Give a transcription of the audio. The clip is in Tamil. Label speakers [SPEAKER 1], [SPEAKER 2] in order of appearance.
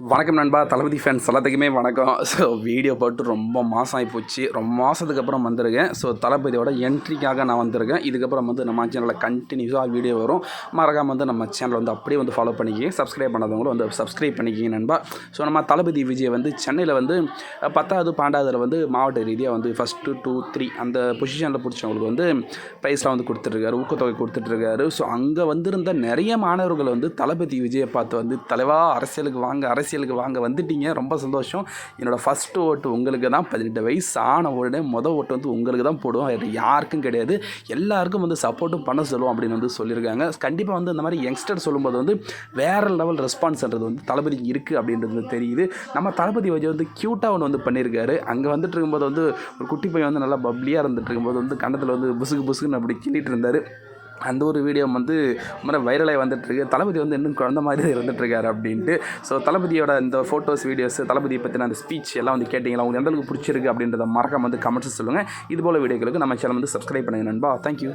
[SPEAKER 1] வணக்கம் நண்பா தளபதி ஃபேன்ஸ் எல்லாத்துக்குமே வணக்கம். ஸோ வீடியோ போட்டு ரொம்ப மாதம் ஆகி போச்சு ரொம்ப மாதத்துக்கு அப்புறம் வந்திருக்கேன். ஸோ தளபதியோட என்ட்ரிக்காக நான் வந்திருக்கேன். இதுக்கப்புறம் வந்து நம்ம சேனலில் கண்டினியூஸாக வீடியோ வரும். மறக்காமல் வந்து நம்ம சேனலை வந்து அப்படியே வந்து ஃபாலோ பண்ணிக்கிங்க. சப்ஸ்கிரைப் பண்ணாதவங்களும் வந்து சப்ஸ்கிரைப் பண்ணிக்கிங்க நண்பா. ஸோ நம்ம தளபதி விஜய் வந்து சென்னையில் வந்து பத்தாவது பன்னெண்டாவதுல வந்து மாவட்ட ரீதியாக வந்து ஃபஸ்ட்டு டூ த்ரீ அந்த பொசிஷனில் பிடிச்சவங்களுக்கு வந்து ப்ரைஸ்லாம் வந்து கொடுத்துட்ருக்காரு ஊக்கத்தொகை கொடுத்துட்ருக்காரு ஸோ அங்கே வந்திருந்த நிறைய மாணவர்கள் வந்து தளபதி விஜயை பார்த்து வந்து தலைவா அரசியலுக்கு வாங்க அரசியலுக்கு வாங்க வந்துட்டீங்க. ரொம்ப சந்தோஷம். என்னோடய ஃபஸ்ட்டு ஓட்டு உங்களுக்கு தான். பதினெட்டு வயசு ஆன உடனே மொதல் ஓட்டு வந்து உங்களுக்கு தான் போடுவோம். அது யாருக்கும் கிடையாது. எல்லாருக்கும் வந்து சப்போர்ட்டும் பண்ண சொல்லுவோம் அப்படின்னு வந்து சொல்லியிருக்காங்க. கண்டிப்பாக வந்து இந்த மாதிரி யங்ஸ்டர் சொல்லும்போது வந்து வேறு லெவல் ரெஸ்பான்ஸ்ன்றது வந்து தளபதி இருக்குது அப்படின்றது வந்து தெரியுது. நம்ம தளபதி வஜய் வந்து க்யூட்டாக ஒன்று வந்து பண்ணியிருக்காரு. அங்கே வந்துட்டு இருக்கும்போது வந்து ஒரு குட்டி பையன் வந்து நல்லா பப்ளியாக இருந்துட்டு இருக்கும்போது வந்து கண்டத்தில் வந்து புசுக்கு புசுகுன்னு அப்படி கிள்ளிட்டு இருந்தார். அந்த ஒரு வீடியோ வந்து முறை வைரலாகி வந்துட்டுருக்கு. தளபதி வந்து இன்னும் குழந்த மாதிரி தான் இருந்துட்டுருக்காரு அப்படின்ட்டு. ஸோ தளபதியோட இந்த ஃபோட்டோஸ் வீடியோஸ் தளபதியை பற்றின அந்த ஸ்பீச் எல்லாம் வந்து கேட்டிங்களா? உங்களுக்கு எந்தளவுக்கு பிடிச்சிருக்கு அப்படின்றத மறக்காம வந்து கமெண்ட்ஸ் சொல்லுங்கள் இது போல் வீடியோக்களுக்கு நம்ம சேனல் வந்து சப்ஸ்கிரைப் பண்ணுங்கள் நண்பா. தேங்க்யூ